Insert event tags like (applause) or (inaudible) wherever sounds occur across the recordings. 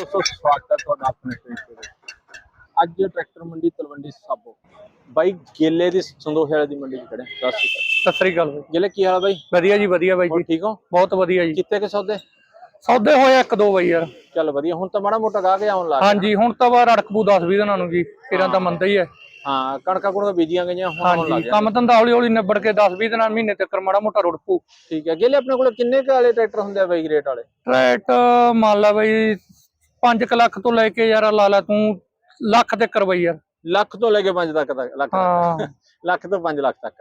ਦੋਸਤੋ ਸਵਾਗਤ ਹੈ ਤੁਹਾਡਾ ਆਪਣੇ ਟਰੈਕਟਰ ਦੇ ਅੱਜ ਟਰੈਕਟਰ ਮੰਡੀ ਤਲਵੰਡੀ ਸਾਬੋ। ਬਾਈ ਗੇਲੇ ਦੀ ਵਾਲੇ ਦੀ ਮੰਡੀ 'ਚ ਖੜੇ ਹਾਂ। ਸਤਿ ਸ਼੍ਰੀ ਅਕਾਲ। ਸਤਿ ਸ੍ਰੀ ਅਕਾਲ ਬਾਈ। ਗੇਲੇ ਕੀ ਹਾਲ ਬਾਈ? ਵਧੀਆ ਜੀ ਵਧੀਆ ਬਾਈ ਹੋਰ ਜੀ ਠੀਕ ਹੋ? ਬਹੁਤ ਵਧੀਆ ਜੀ। ਕਿੱਤੇ ਕੇ ਸੌਦੇ? ਸੌਦੇ ਹੋਏ ਇੱਕ ਦੋ ਬਾਈ ਯਾਰ। ਚੱਲ ਵਧੀਆ ਹੁਣ ਤਾਂ ਮਾੜਾ ਮੋਟਾ ਗਾ ਕੇ ਆਉਣ ਲੱਗ ਗਿਆ। ਹਾਂਜੀ ਹੁਣ ਤਾਂ ਵਾ ਰੜਕਪੂ 10 20 ਦਿਨਾਂ ਨੂੰ ਜੀ। ਕਿਰਾਂ ਤਾਂ ਮੰਦਾ ਹੀ ਹੈ। ਹਾਂ ਕਣਕਾਂ ਕੁਣਕਾਂ ਬੀਜੀਆਂ ਗਈਆਂ ਹੁਣ ਆਉਣ ਲੱਗ ਹਾਂਜੀ ਗਿਆ। ਕੰਮ ਧੰਦਾ ਹੌਲੀ ਹੌਲੀ ਨਿਬੜ ਕੇ 10 20 ਦਿਨਾਂ ਮਹੀਨੇ ਤੱਕ ਮਾੜਾ ਮੋਟਾ ਰੁੜਪੂ ਠੀਕ ਹੈ ਗੇਲੇ ਆਪਣੇ ਕੋਲ ਕਿੰਨੇ ਕੁ ਵਾਲੇ ਟਰੈਕਟਰ ਹੁੰਦੇ ਆ ਬਾਈ ਰੇਟ ਵਾਲੇ? ਟਰੈਟ ਮੰਨ ਲਾ ਬਾਈ 5 ਲੱਖ ਤੋਂ ਲੈ ਕੇ ਯਾਰ ਲਾ ਲਾ ਤੂੰ ਲੱਖ ਤੇ ਕਰਵਾਈ ਯਾਰ। ਲੱਖ ਤੋਂ ਲੈ ਕੇ 5 ਤੱਕ ਤੱਕ ਲੱਖ (laughs) ਲੱਖ ਤੋਂ 5 ਲੱਖ ਤੱਕ।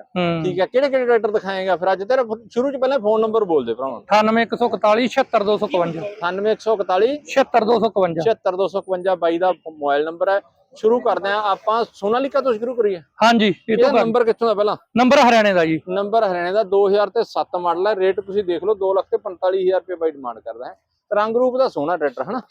ਠੀਕ ਹੈ ਕਿਹੜੇ ਕਿਹੜੇ ਟਰੈਕਟਰ ਦਿਖਾਏਗਾ? ਫਿਰ ਅੱਜ ਤੇਰਾ ਸ਼ੁਰੂ ਚ ਪਹਿਲਾਂ ਫੋਨ ਨੰਬਰ ਬੋਲ ਦੇ ਭਰਾਵਾਂ 98141 76255 98141 76255 76251 ਬਾਈ ਦਾ ਮੋਬਾਈਲ ਨੰਬਰ ਹੈ। ਸ਼ੁਰੂ ਕਰਦੇ ਆ ਆਪਾਂ ਸੋਨਾਲੀਕਾ ਤੋਂ ਸ਼ੁਰੂ ਕਰੀਏ। ਹਾਂਜੀ ਇਹ ਤੋਂ ਨੰਬਰ ਕਿੱਥੋਂ ਦਾ ਪਹਿਲਾਂ? ਨੰਬਰ ਹਰਿਆਣੇ ਦਾ ਜੀ। ਨੰਬਰ ਹਰਿਆਣੇ ਦਾ 2000 ਤੇ 7 ਮਾਡਲ ਹੈ। ਰੇਟ ਤੁਸੀਂ ਦੇਖ ਲਓ 2 ਲੱਖ ਤੇ 45000 ਰੁਪਏ ਬਾਈ ਡਿਮਾਂਡ ਕਰਦਾ ਹੈ। ਰੰਗ ਰੂਪ ਦਾ ਸੋਹਣਾ ਟਰੈਕਟਰ ਹਨਾ?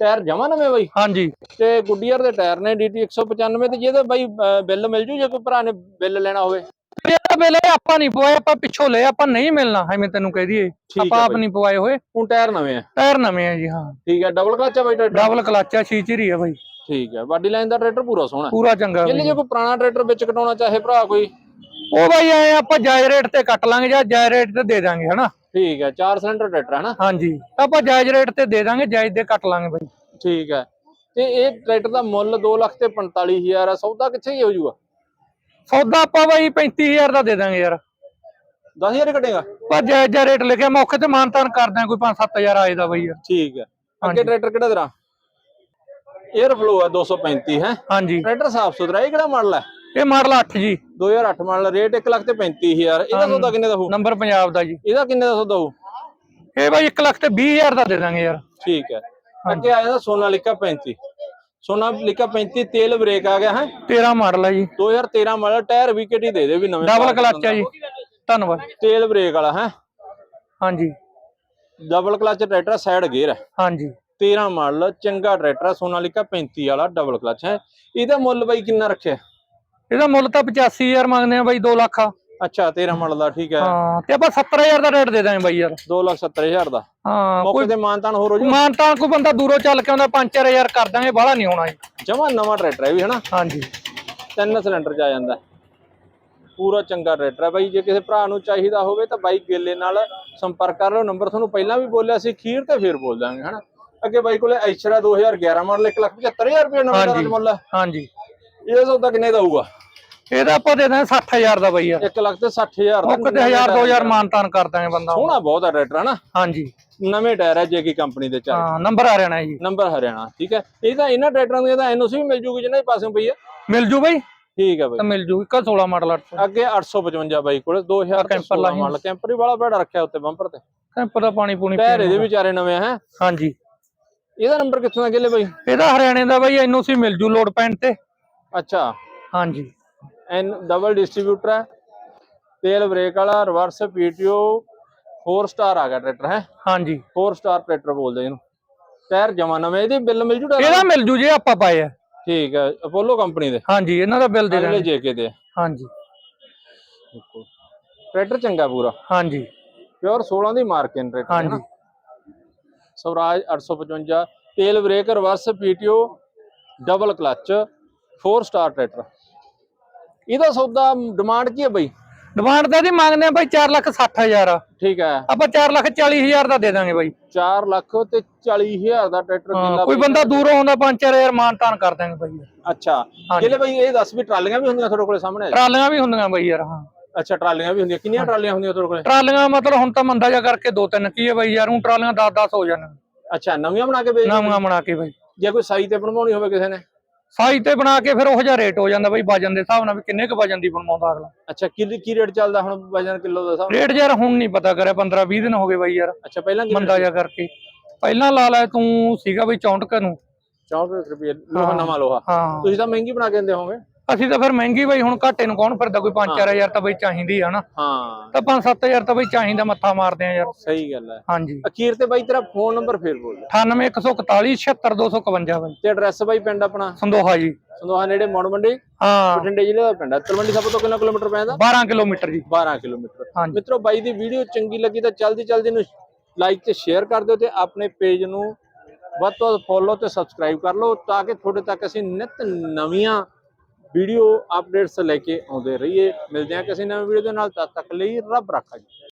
ਟਾਇਰ ਜਮਾ ਨਵੇਂ ਬਾਈ? ਹਾਂਜੀ। ਤੇ ਗੁੱਡੀਅਰ ਦੇ ਟਾਇਰ ਨੇ DT 195 ਤੇ ਜਿਹਦੇ ਬਾਈ ਬਿੱਲ ਮਿਲ ਜੂ ਜੇ ਕੋਈ ਭਰਾ ਨੇ ਬਿੱਲ ਲੈਣਾ ਹੋਵੇ? ਇਹ ਵੇਲੇ ਆਪਾਂ ਨਹੀਂ ਪਵਾਏ ਆਪਾਂ ਪਿੱਛੋਂ ਲਏ ਆਪਾਂ ਨਹੀਂ ਮਿਲਣਾ ਐਵੇਂ ਤੈਨੂੰ ਕਹਿ ਦਈਏ। ਆਪਾਂ ਆਪ ਨਹੀਂ ਪਵਾਏ ਹੋਏ। ਹੁਣ ਟਾਇਰ ਨਵੇਂ ਆ? ਟਾਇਰ ਨਵੇਂ ਆ ਜੀ ਹਾਂ। ਠੀਕ ਹੈ ਡਬਲ ਕਲਚ ਆ ਬਾਈ ਡਬਲ ਕਲਚ ਆ ਛੀਚਰੀ ਆ ਬਾਈ। ਠੀਕ ਹੈ ਬਾਡੀ ਲਾਈਨ ਦਾ ਟਰੈਕਟਰ ਪੂਰਾ ਸੋਹਣਾ। ਪੂਰਾ ਚੰਗਾ। ਜੇ ਕੋਈ ਪੁਰਾਣਾ ਟਰੈਕਟਰ ਵਿੱਚ ਕਟਾਉਣਾ ਚਾਹੇ ਭਰਾ ਕੋਈ? ਉਹ ਬਾਈ ਐ ਆਪਾਂ ਜਾਇਜ਼ ਰੇਟ ਤੇ ਕੱਟ ਲਾਂਗੇ ਜਾਂ ਜਾਇਜ਼ ਰੇਟ ਤੇ ਦੇ ਦਾਂਗੇ ਹਨਾ? ਠੀਕ ਹੈ 4 ਸਿਲੰਡਰ ਟਰੈਕਟਰ ਹੈ ਨਾ? ਹਾਂਜੀ। ਆਪਾਂ ਜਾਇਜ਼ ਰੇਟ ਤੇ ਦੇ ਦਾਂਗੇ ਜਾਇਜ਼ ਦੇ ਕੱਟ ਲਾਂਗੇ ਬਾਈ। ਠੀਕ ਹੈ। ਤੇ ਇਹ ਟਰੈਕਟਰ ਦਾ ਮੁੱਲ 2 ਲੱਖ ਤੇ 45000 ਹੈ ਸੌਦਾ ਕਿੱਥੇ ਹੀ ਹੋ ਜਾਊਗਾ ਸੌਦਾ ਆਪਾਂ ਬਾਈ 35000 ਦਾ ਦੇ ਦਾਂਗੇ ਯਾਰ। 10000 ਘਟੇਗਾ ਪਰ ਜਾਇਜ਼ ਜਿਹਾ ਰੇਟ ਲਿਖਿਆ ਮੌਕੇ ਤੇ ਮਾਨਤਾਨ ਕਰ ਦਾਂ ਕੋਈ 5-7000 ਆਏ ਦਾ ਬਾਈ ਯਾਰ। ਠੀਕ ਹੈ। ਅੱਗੇ। ਟਰੈਕਟਰ ਕਿਹੜਾ ਤੇਰਾ? 에ਅਰ ਫਲੋ ਹੈ 235 ਹੈ? ਹਾਂਜੀ। ਟਰੈਕਟਰ ਸਾਫ਼ ਸੁਥਰਾ ਇਹ ਕਿਹੜਾ ਮਾਡਲ ਹੈ? ਇਹ ਮਾਡਲ 8 ਜੀ। 2008 ਮਾਡਲ ਰੇਟ 1 ਲੱਖ ਤੇ 35000 ਇਹਦਾ ਸੌਦਾ ਕਿੰਨੇ ਦਾ ਹੋਊ? ਨੰਬਰ ਪੰਜਾਬ ਦਾ ਜੀ। ਇਹਦਾ ਕਿੰਨੇ ਦਾ ਸੌਦਾ ਹੋਊ? ਇਹ ਬਾਈ 1 ਲੱਖ ਤੇ 20000 ਦਾ ਦੇ ਦਾਂਗੇ ਯਾਰ। ਠੀਕ ਹੈ। ਅੱਗੇ ਆ ਜਾਂਦਾ ਸੋਨਾਲੀਕਾ 35 ਸੋਨਾਲੀਕਾ 35 ਤੇਲ ਬ੍ਰੇਕ ਆ ਗਿਆ ਹੈ? 13 ਮਾਡਲ ਹੈ ਜੀ। 2013 ਮਾਡਲ ਟਾਇਰ ਵਿਕਟ ਹੀ ਦੇ ਦੇ ਵੀ ਨਵੇਂ ਡਬਲ ਕਲਚ ਹੈ ਜੀ। ਧੰਨਵਾਦ। ਤੇਲ ਬ੍ਰੇਕ ਵਾਲਾ ਹੈ? ਹਾਂਜੀ। Double clutch tractor side gear ਹੈ। ਹਾਂਜੀ। 13 ਮਾਡਲ ਚੰਗਾ ਟਰੈਕਟਰ ਹੈ ਸੋਨਾਲੀਕਾ 35 ਵਾਲਾ ਡਬਲ ਕਲਚ ਹੈ? ਇਹਦਾ ਮੁੱਲ ਬਾਈ ਕਿੰਨਾ ਰੱਖਿਆ? ਇਹਦਾ ਮੁੱਲ ਤਾਂ 85000 ਮੰਗਦੇ ਆ ਬਾਈ 2 ਲੱਖ ਆ। ਅੱਛਾ 13 ਮਾਡਲ ਦਾ ਠੀਕ ਹੈ। ਹਾਂ ਤੇ ਆਪਾਂ 70000 ਦਾ ਰੇਟ ਦੇ ਦਾਂਗੇ ਬਾਈ ਯਾਰ। 270000 ਦਾ। ਹਾਂ ਮੌਕੇ ਕੋਈ ਤੇ ਮਾਨਤਾਨ ਹੋਰ ਹੋ ਜੂ? ਮਾਨਤਾਨ ਕੋਈ ਬੰਦਾ ਦੂਰੋਂ ਚੱਲ ਕੇ ਆਉਂਦਾ 5-4000 ਕਰ ਦਾਂਗੇ ਬਾਹਲਾ ਨਹੀਂ ਹੋਣਾ ਜੀ। ਜਮਾ ਨਵਾਂ ਟਰੈਕਟਰ ਹੈ ਵੀ ਹਨਾ? ਹਾਂਜੀ। ਤਿੰਨ ਸਿਲੰਡਰ ਚ ਆ ਜਾਂਦਾ। ਪੂਰਾ ਚੰਗਾ ਟਰੈਕਟਰ ਹੈ ਬਾਈ ਜੇ ਕਿਸੇ ਭਰਾ ਨੂੰ ਚਾਹੀਦਾ ਹੋਵੇ ਤਾਂ ਬਾਈ ਗੇਲੇ ਨਾਲ ਸੰਪਰਕ ਕਰ ਲਓ। ਨੰਬਰ ਤੁਹਾਨੂੰ ਪਹਿਲਾਂ ਵੀ ਬੋਲਿਆ ਸੀ ਖੀਰ ਤੇ ਫੇਰ ਬੋਲ ਦਾਂਗੇ ਹਨਾ? ਅੱਗੇ ਬਾਈ ਕੋਲੇ ਐਸ਼ਰਾ 2011 ਮਾਡਲ 175000 ਰੁਪਏ ਨਵਾਂ ਦਾ। ਮੁੱਲ ਹੈ। ਹਾਂਜੀ। ਇਹ ਸੌਦਾ ਕਿੰਨੇ ਦਾ ਹੋਊਗਾ? ਇਹਦਾ ਆਪਾਂ ਦੇ ਦਾਂਗੇ 60000 ਦਾ ਬਾਈ ਯਾਰ 1 ਲੱਖ ਤੇ 60000 ਦਾ ਕਿਤੇ 1000 2000 ਮਾਨਤਾਨ ਕਰ ਦਾਂਗੇ ਬੰਦਾ ਸੋਹਣਾ ਬਹੁਤ ਹੈ ਟਰੈਕਟਰ ਹਨਾ? ਹਾਂਜੀ। ਨਵੇਂ ਟਾਇਰ ਹੈ ਜੇ ਕੀ ਕੰਪਨੀ ਦੇ ਚੱਲ। ਹਾਂ ਨੰਬਰ ਆ ਰਹਿਣਾ ਜੀ। ਨੰਬਰ ਹਰਿਆਣਾ ਠੀਕ ਹੈ? ਇਹ ਤਾਂ ਇਹਨਾਂ ਟਰੈਕਟਰਾਂ ਦੀ ਤਾਂ ਐਨਓਸੀ ਵੀ ਮਿਲ ਜੂਗੀ ਜਿਹਨਾਂ ਦੇ ਪਾਸੋਂ ਪਈ ਮਿਲ ਜੂ ਬਾਈ? ਠੀਕ ਹੈ ਬਾਈ। ਤਾਂ ਮਿਲ ਜੂ ਇੱਕ 16 ਮਾਡਲ 800 ਅੱਗੇ 855 ਬਾਈ ਕੋਲੇ 2000 ਕੈਂਪਰ ਲਾਈ ਮਾਡਲ। ਕੈਂਪਰ ਹੀ ਬੜਾ ਬੜਾ ਰੱਖਿਆ ਉੱਤੇ ਬੰਪਰ ਤੇ। ਕੈਂਪ ਦਾ ਪਾਣੀ ਪੂਣੀ ਪੀਣ ਇਹਦੇ। ਵਿਚਾਰੇ ਨਵੇਂ ਹੈ? ਹਾਂਜੀ। ਇਹਦਾ ਨੰਬਰ ਕਿੱਥੋਂ ਦਾ ਗੇਲੇ ਬਾਈ? ਇਹਦਾ ਹਰਿਆਣੇ ਦਾ ਬਾਈ ਐਨਓਸੀ ਮਿਲ ਜੂ ਲੋਡ ਪੈਣ ਤੇ। ਅੱਛਾ। ਹਾਂਜੀ। ਐਨ ਡਬਲ ਡਿਸਟ੍ਰੀਬਿਊਟਰ ਹੈ। ਤੇਲ ਬ੍ਰੇਕ ਵਾਲਾ ਰਿਵਰਸ ਪੀਟੀਓ 4 ਸਟਾਰ ਆ ਗਿਆ ਟਰੈਕਟਰ ਹੈ? ਹਾਂਜੀ। 4 ਸਟਾਰ ਟਰੈਕਟਰ ਬੋਲਦੇ ਇਹਨੂੰ। ਟਾਇਰ ਜਮਾ ਨਵੇਂ ਇਹਦੇ ਬਿੱਲ ਮਿਲ ਜੂ ਟਾਇਰ ਇਹਦਾ ਮਿਲ ਜੂ ਜੇ ਆਪਾਂ ਪਾਏ ਆ। ਠੀਕ ਹੈ ਅਪੋਲੋ ਕੰਪਨੀ ਦੇ। ਹਾਂਜੀ ਇਹਨਾਂ ਦਾ ਬਿੱਲ ਦੇ ਦਾਂਗੇ। ਜੇਕੇ ਦੇ। ਹਾਂਜੀ। ਟਰੈਕਟਰ ਚੰਗਾ ਪੂਰਾ। ਹਾਂਜੀ। ਪਿਓਰ 16 ਦੀ ਟਰੈਕਟਰ ਹੈ ਨਾ? ਹਾਂਜੀ। ਸਵਰਾਜ 855 ਤੇਲ brake reverse PTO double clutch 4 star tractor ਇਹਦਾ ਸੌਦਾ ਡਿਮਾਂਡ ਕੀ ਹੈ ਬਈ? ਡਿਮਾਂਡ ਤਾਂ ਇਹਦੀ ਮੰਗਦੇ ਆ ਬਾਈ 4 ਲੱਖ 60000 ਆ ਠੀਕ ਹੈ। ਆਪਾਂ 4 ਲੱਖ 40000 ਦਾ ਦੇ ਦਾਂਗੇ ਬਾਈ। 4 ਲੱਖ ਤੇ 40000 ਦਾ ਟਰੈਕਟਰ ਕਿੱਲਾ ਕੋਈ ਬੰਦਾ ਦੂਰੋਂ ਆਉਂਦਾ 5-4000 ਮਾਨਤਾਨ ਕਰ ਦਾਂਗੇ ਬਾਈ। ਅੱਛਾ। ਕਿਲੇ ਬਈ ਇਹ ਦੱਸ ਵੀ ਟਰਾਲੀਆਂ ਵੀ ਹੁੰਦੀਆਂ ਤੁਹਾਡੇ ਕੋਲੇ ਸਾਹਮਣੇ? ਟਰਾਲੀਆਂ ਵੀ ਹੁੰਦੀਆਂ ਬਾਈ ਯਾਰ ਹਾਂ। ਅੱਛਾ ਟਰਾਲੀਆਂ ਵੀ ਹੁੰਦੀਆਂ। ਕਿੰਨੀਆਂ ਟਰਾਲੀਆਂ ਹੁੰਦੀਆਂ ਤੁਹਾਡੇ ਕੋਲੇ? ਟਰਾਲੀਆਂ ਮਤਲਬ ਹੁਣ ਤਾਂ ਮੰਦਾ ਜਾ ਕਰਕੇ ਦੋ ਤਿੰਨ ਕੀ ਹੈ ਬਾਈ ਯਾਰ ਹੁਣ ਟਰਾਲੀਆਂ 10-10 ਹੋ ਜਾਣ। ਅੱਛਾ ਨਵੀਆਂ ਬਣਾ ਕੇ ਵੇਚ ਨਵੀਆਂ ਬਣਾ ਕੇ ਬਾਈ। ਜੇ ਕੋਈ ਸਾਈ ਤੇ ਬਣਵਾਉਣੀ ਹੋਵੇ ਕਿਸੇ ਨੇ? ਸਾਈ ਤੇ ਬਣਾ ਕੇ ਫਿਰ ਉਹੋ ਜਿਹਾ ਰੇਟ ਹੋ ਜਾਂਦਾ ਬਾਈ ਵਜਨ ਦੇ ਹਿਸਾਬ ਨਾਲ ਵੀ ਕਿੰਨੇ ਕੁ ਵਜਨ ਦੀ ਬਣਵਾਉਂਦਾ ਅਗਲਾ। ਅੱਛਾ ਕੀ ਕੀ ਰੇਟ ਚੱਲਦਾ ਹੁਣ ਵਜਨ ਕਿਲੋ ਦਾ ਹਿਸਾਬ? ਰੇਟ ਯਾਰ ਹੁਣ ਨਹੀਂ ਪਤਾ ਕਰਿਆ 15-20 ਦਿਨ ਹੋ ਗਏ ਬਾਈ ਯਾਰ। ਅੱਛਾ ਪਹਿਲਾਂ ਕੀ ਮੰਦਾ ਜਾ ਕਰਕੇ। ਪਹਿਲਾਂ ਲਾ ਲੈ ਤੂੰ ਸੀਗਾ ਬਈ 64 ਕੁ ਨੂੰ। 64 ਰੁਪਏ ਲੋਹਾ ਨਵਾਂ ਲੋਹਾ। ਤੁਸੀਂ ਤਾਂ ਮਹਿੰਗੀ ਬਣਾ ਕੇ ਦਿੰਦੇ ਹੋਵੋਗੇ। ਅਸੀਂ ਤਾਂ ਫਿਰ ਮਹਿੰਗੀ ਬਾਈ ਹੁਣ ਘਾਟੇ ਨੂੰ ਕੌਣ ਫਿਰਦਾ? ਕੋਈ 5-4000 ਤਾਂ ਬਈ ਚਾਹੀਦੀ ਆ ਨਾ। ਹਾਂ। ਤਾਂ 5-7000 ਤਾਂ ਬਈ ਚਾਹੀਦਾ ਮੱਥਾ ਮਾਰਦੇ ਆ ਯਾਰ। ਸਹੀ ਗੱਲ ਹੈ ਹਾਂਜੀ। ਅਖੀਰ ਤੇ ਬਾਈ ਤੇਰਾ ਫੋਨ ਨੰਬਰ ਫੇਰ ਬੋਲ। ਦੇ 98141 76252 ਬਾਈ। ਤੇ ਐਡਰੈਸ ਬਾਈ ਪਿੰਡ ਆਪਣਾ? ਸੰਦੋਹਾ ਜੀ। ਸੰਦੋਹਾ ਨੇੜੇ ਮੌੜ ਮੰਡੀ? ਹਾਂ। ਬਠਿੰਡੇ ਜ਼ਿਲ੍ਹੇ ਦਾ ਪਿੰਡ ਹੈ ਤਲਵੰਡੀ ਸਭ ਤੋਂ ਕਿੰਨਾ ਕਿਲੋਮੀਟਰ ਪੈਂਦਾ? 12 ਕਿਲੋਮੀਟਰ ਜੀ। 12 ਕਿਲੋਮੀਟਰ। ਹਾਂਜੀ। ਮਿੱਤਰੋ ਬਾਈ ਦੀ ਵੀਡੀਓ ਚੰਗੀ ਲੱਗੀ ਤਾਂ ਜਲਦੀ ਜਲਦੀ ਨੂੰ ਲਾਈਕ ਤੇ ਸ਼ੇਅਰ ਕਰ ਦਿਓ ਤੇ ਆਪਣੇ ਪੇਜ ਨੂੰ ਵੱਧ ਤੋਂ ਵੱਧ ਫੋਲੋ ਤੇ ਸਬਸਕ੍ਰਾਈਬ ਕਰ ਲਓ ਤਾਂ ਕਿ ਤੁਹਾਡੇ ਤੱਕ ਅਸੀਂ ਨਿਤ ਨਵੀਆਂ ਵੀਡੀਓ ਅਪਡੇਟਸ ਲੈ ਕੇ ਆਉਂਦੇ ਰਹੀਏ। ਮਿਲਦੇ ਹਾਂ ਕਿਸੇ ਨਵੀਂ ਵੀਡੀਓ ਦੇ ਨਾਲ, ਤਦ ਤੱਕ ਲਈ ਰੱਬ ਰਾਖਾ ਜੀ।